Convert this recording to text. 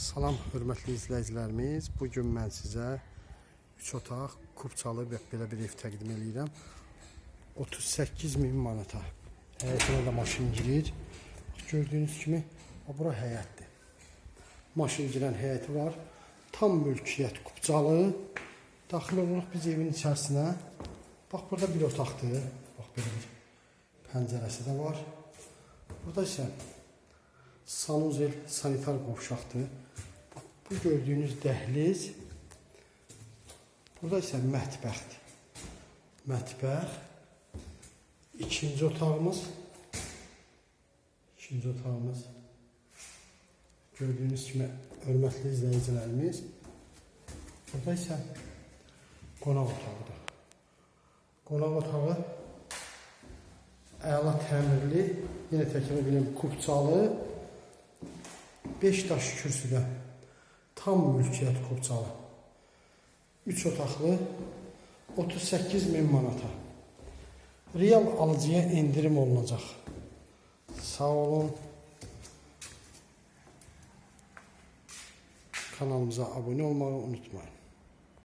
Salam hörmətli izləyicilərimiz. Bu gün mən sizə 3 otaq Kupçalı belə bir ev təqdim edirəm. 38 min manata. Həyətinə də maşın girir. Gördüyünüz kimi bura həyətdir. Maşın girən həyəti var. Tam mülkiyyət Kupçalı. Daxil oluruq biz evin içərisinə. Bax burada bir otaqdır. Bax belə bir pəncərəsi də var. Burada isə sanuzel sanitar qovşaqdır. Bu gördüyünüz dəhliz. Burada isə mətbəxdir. Mətbəx. İkinci otağımız. İkinci otağımız. Gördüyünüz kimi hörmətli izləyicilərimiz. Burada isə qonaq otağıdır. Qonaq otağı əla təmirli, yenə təkrar edirəm, kupçalı, 5 daş kürsüdə tam mülkiyyət kupçalı. 3 otaqlı 38 min manata. Real alıcıya indirim olunacaq. Sağ olun. Kanalımıza abunə olmağı unutmayın.